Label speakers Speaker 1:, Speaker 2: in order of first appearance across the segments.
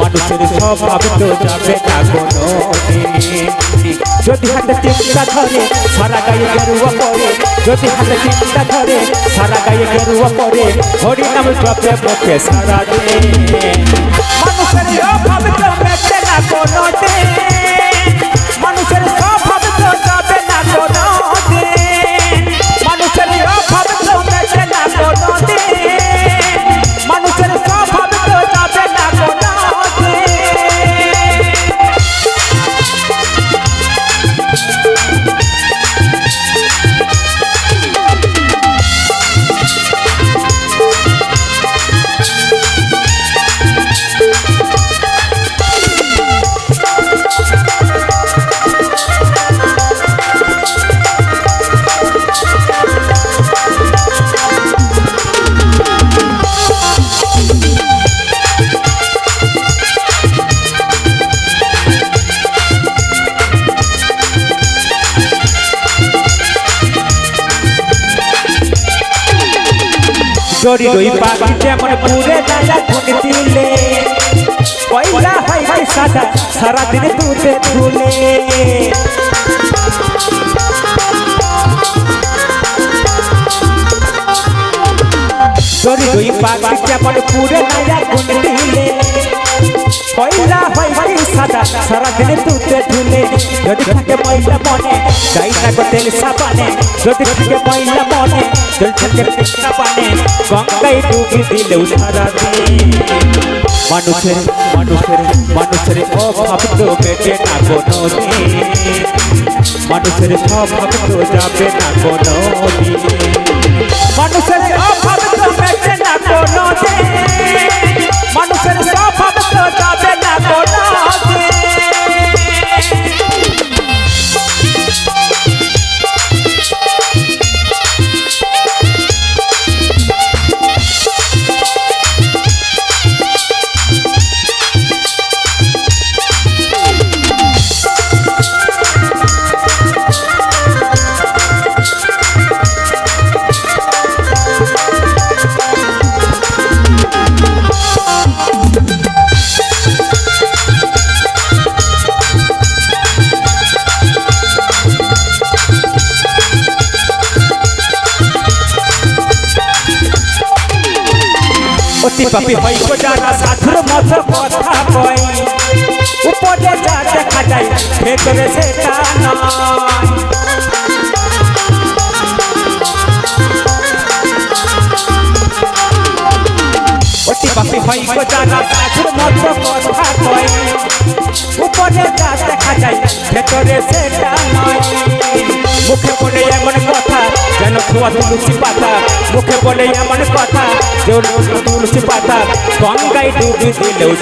Speaker 1: মানুষের স্বভাব তো যাবে না কোনো। যদি হাতে চিন্তা ধরে, সারা গায়ে গেরুয়া পরে। যদি হাতে চিন্তা ধরে, সারা গায়ে গেরুয়া পরে। হরি নাম জপে মুখে সারা দিন। মানুষের স্বভাব তো মেটে না কোনো চরি রই পাখি যেমন পুরে দাদা ধুন দিলে পয়লা হয় সাদা, সারাদিন দুধে ধুলে চরি রই পাখি যেমন পুরে দাদা ধুন দিলে পয়লা হয় সাদা, সারাদিন দুধে ধুলে যদি থাকে ময়লা মনে যাই না গো তেল সাবানে যদি থাকে ময়লা মনে তেল থাকে সাবানে গঙ্গায় ডুবি দিলেও সারা দিন মানুষের মানুষের মানুষের অভাব তো মেটে না কোনো দিন মানুষের স্বভাব তো যাবে না কোনো দিন মানুষের পাপি হইব যারা সাধুর মত কথা কই উপরে যা দেখা যায়, ভেতরে সেটা নয়। অতি পাপি হইব যারা সাধুর মত কথা কই উপরে যা দেখা ভেতরে সেটা মুখে খোয়া তুলসী পাতা। মুখে বলে এমন কথা তুলসী পাতা গঙ্গায় ডুবি দিলেও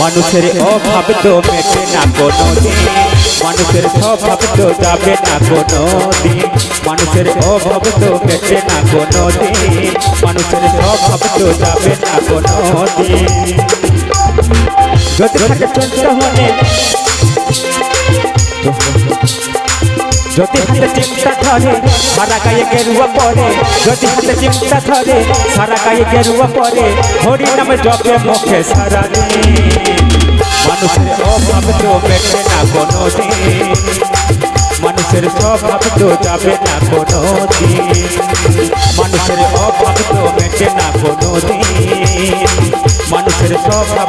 Speaker 1: মানুষের অভাব তো মেটে না কোনো মানুষের স্বভাব তো যাবে না কোনো মানুষের অভাব তো মেটে না কোনো মানুষের স্বভাব তো যাবে না কোনো যদি থাকে চলতে হলে যদি হাতে চিন্তা ধরে সারা গায়ে গেরুয়া পরে, যদি হাতে চিন্তা ধরে সারা গায়ে গেরুয়া পরে হরি নামে জপে মুখে সারা মানুষের অভাব তো মেটে না কোনো মানুষের স্বভাব তো যাবে না কোনো মানুষের অভাব তো মেটে না কোনো মানুষের স্বভাব